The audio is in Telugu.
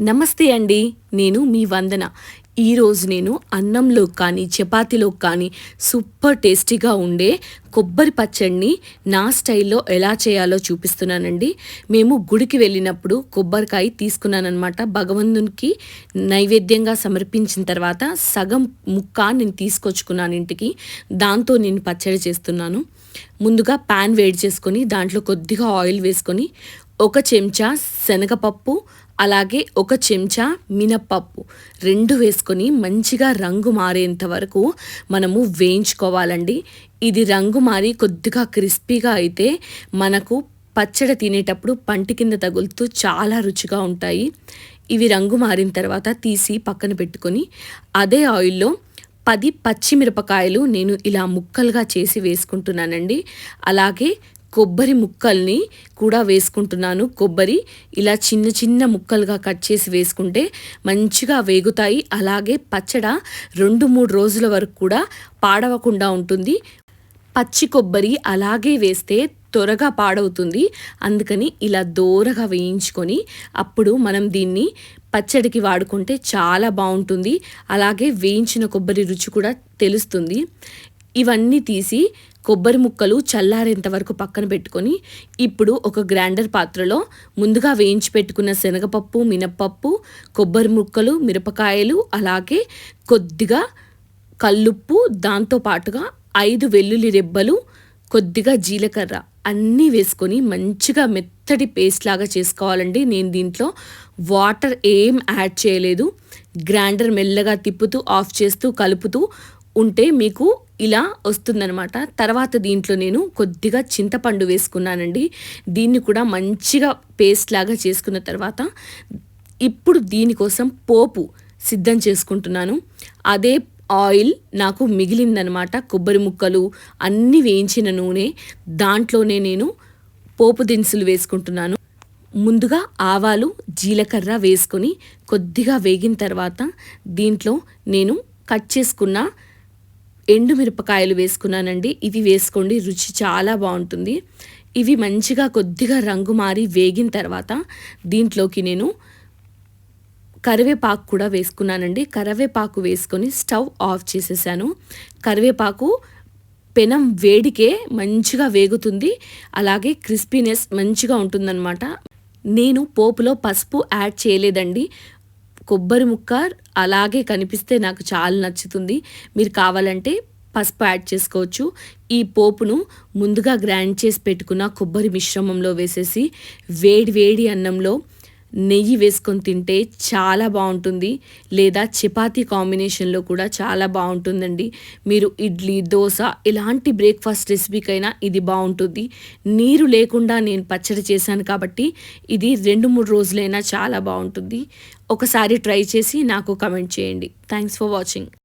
నమస్తే అండి నేను మీ వందన. ఈరోజు నేను అన్నంలో కానీ చపాతీలో కానీ సూపర్ టేస్టీగా ఉండే కొబ్బరి పచ్చడిని నా స్టైల్లో ఎలా చేయాలో చూపిస్తున్నానండి. మేము గుడికి వెళ్ళినప్పుడు కొబ్బరికాయ తీసుకున్నానమాట భగవంతునికి నైవేద్యంగా సమర్పించిన తర్వాత సగం ముక్క నేను తీసుకొచ్చుకున్నాను ఇంటికి. దాంతో నేను పచ్చడి చేస్తున్నాను. ముందుగా ప్యాన్ వేడి చేసుకొని దాంట్లో కొద్దిగా ఆయిల్ వేసుకొని ఒక చెంచా శనగపప్పు అలాగే ఒక చెంచా మినప్పప్పు. రెండు వేసుకొని మంచిగా రంగు మారేంత వరకు మనము వేయించుకోవాలండి. ఇది రంగు మారి కొద్దిగా క్రిస్పీగా అయితే మనకు పచ్చడి తినేటప్పుడు పంటి కింద తగులుతూ చాలా రుచిగా ఉంటాయి. ఇవి రంగు మారిన తర్వాత తీసి పక్కన పెట్టుకొని అదే ఆయిల్లో పది పచ్చిమిరపకాయలు నేను ఇలా ముక్కలుగా చేసి వేసుకుంటున్నానండి. అలాగే కొబ్బరి ముక్కల్ని కూడా వేసుకుంటున్నాను. కొబ్బరి ఇలా చిన్న చిన్న ముక్కలుగా కట్ చేసి వేసుకుంటే మంచిగా వేగుతాయి. అలాగే పచ్చడ రెండు మూడు రోజుల వరకు కూడా పాడవకుండా ఉంటుంది. పచ్చి కొబ్బరి అలాగే వేస్తే త్వరగా పాడవుతుంది. అందుకని ఇలా దూరగా వేయించుకొని అప్పుడు మనం దీన్ని పచ్చడికి వాడుకుంటే చాలా బాగుంటుంది. అలాగే వేయించిన కొబ్బరి రుచి కూడా తెలుస్తుంది. ఇవన్నీ తీసి కొబ్బరి ముక్కలు చల్లారేంత వరకు పక్కన పెట్టుకొని ఇప్పుడు ఒక గ్రైండర్ పాత్రలో ముందుగా వేయించి పెట్టుకున్న శనగపప్పు మినప్పప్పు కొబ్బరి ముక్కలు మిరపకాయలు అలాగే కొద్దిగా కల్లుప్పు దాంతో పాటుగా ఐదు వెల్లుల్లి రెబ్బలు కొద్దిగా జీలకర్ర అన్నీ వేసుకొని మంచిగా మెత్తటి పేస్ట్ లాగా చేసుకోవాలండి. నేను దీంట్లో వాటర్ ఏం యాడ్ చేయలేదు. గ్రైండర్ మెల్లగా తిప్పుతూ ఆఫ్ చేస్తూ కలుపుతూ ఉంటే మీకు ఇలా వస్తుందనమాట తర్వాత దీంట్లో నేను కొద్దిగా చింతపండు వేసుకున్నానండి. దీన్ని కూడా మంచిగా పేస్ట్ లాగా చేసుకున్న తర్వాత ఇప్పుడు దీనికోసం పోపు సిద్ధం చేసుకుంటున్నాను. అదే ఆయిల్ నాకు మిగిలిందనమాట కొబ్బరి ముక్కలు అన్నీ వేయించిన నూనె. దాంట్లోనే నేను పోపు దినుసులు వేసుకుంటున్నాను. ముందుగా ఆవాలు జీలకర్ర వేసుకొని కొద్దిగా వేగిన తర్వాత దీంట్లో నేను కట్ చేసుకున్న ఎండు మిరపకాయలు వేసుకున్నానండి. ఇవి వేసుకోండి రుచి చాలా బాగుంటుంది. ఇవి మంచిగా కొద్దిగా రంగు మారి వేగిన తర్వాత దీంట్లోకి నేను కరివేపాకు కూడా వేసుకున్నానండి. కరివేపాకు వేసుకొని స్టవ్ ఆఫ్ చేసేసాను. కరివేపాకు పెనం వేడికే మంచిగా వేగుతుంది. అలాగే క్రిస్పీనెస్ మంచిగా ఉంటుందన్నమాట. నేను పోపులో పసుపు యాడ్ చేయలేదండి. కొబ్బరి ముక్క అలాగే కనిపిస్తే నాకు చాలా నచ్చుతుంది. మీరు కావాలంటే పసుపు యాడ్ చేసుకోవచ్చు. ఈ పోపును ముందుగా గ్రైండ్ చేసి పెట్టుకున్న కొబ్బరి మిశ్రమంలో వేసేసి వేడి వేడి అన్నంలో నెయ్యి వేసుకొని తింటే చాలా బాగుంటుంది లేదా చపాతీ కాంబినేషన్లో కూడా చాలా బాగుంటుందండి. మీరు ఇడ్లీ దోశ ఇలాంటి బ్రేక్ఫాస్ట్ రెసిపీకైనా ఇది బాగుంటుంది. నీరు లేకుండా నేను పచ్చడి చేశాను కాబట్టి ఇది రెండు మూడు రోజులైనా చాలా బాగుంటుంది. ఒకసారి ట్రై చేసి నాకు కమెంట్ చేయండి. Thanks for watching.